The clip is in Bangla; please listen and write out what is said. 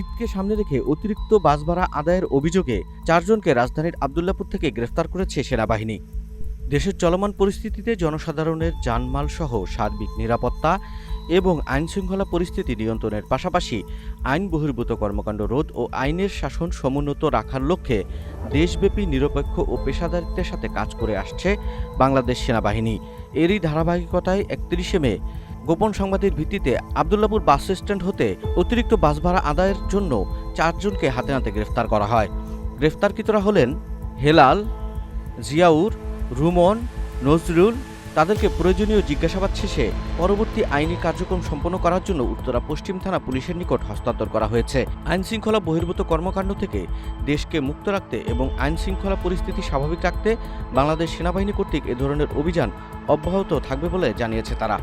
ঈদকে সামনে রেখে অতিরিক্ত বাস ভাড়া আদায়ের অভিযোগে চারজনকে রাজধানীর আবদুল্লাপুর থেকে গ্রেফতার করেছে সেনাবাহিনী। দেশের চলমান পরিস্থিতিতে জনসাধারণের জানমাল সহ সার্বিক নিরাপত্তা এবং আইনশৃঙ্খলা পরিস্থিতি নিয়ন্ত্রণের পাশাপাশি আইন বহির্ভূত কর্মকাণ্ড রোধ ও আইনের শাসন সমুন্নত রাখার লক্ষ্যে দেশব্যাপী নিরপেক্ষ ও পেশাদারিত্বের সাথে কাজ করে আসছে বাংলাদেশ সেনাবাহিনী। এরই ধারাবাহিকতায় একত্রিশে মে গোপন সংবাদের ভিত্তিতে আবদুল্লাপুর বাস স্ট্যান্ড হতে অতিরিক্ত বাস ভাড়া আদায়ের জন্য চারজনকে হাতে নাতে গ্রেফতার করা হয়। গ্রেফতারকৃতরা হলেন হেলাল, জিয়াউর, রুমন, নজরুল। তাদেরকে প্রয়োজনীয় জিজ্ঞাসাবাদ শেষে পরবর্তী আইনি কার্যক্রম সম্পন্ন করার জন্য উত্তরা পশ্চিম থানা পুলিশের নিকট হস্তান্তর করা হয়েছে। আইন শৃঙ্খলা বহির্ভূত কর্মকাণ্ড থেকে দেশকে মুক্ত রাখতে এবং আইন শৃঙ্খলা পরিস্থিতি স্বাভাবিক রাখতে বাংলাদেশ সেনাবাহিনী কর্তৃক এ ধরনের অভিযান অব্যাহত থাকবে বলে জানিয়েছে তারা।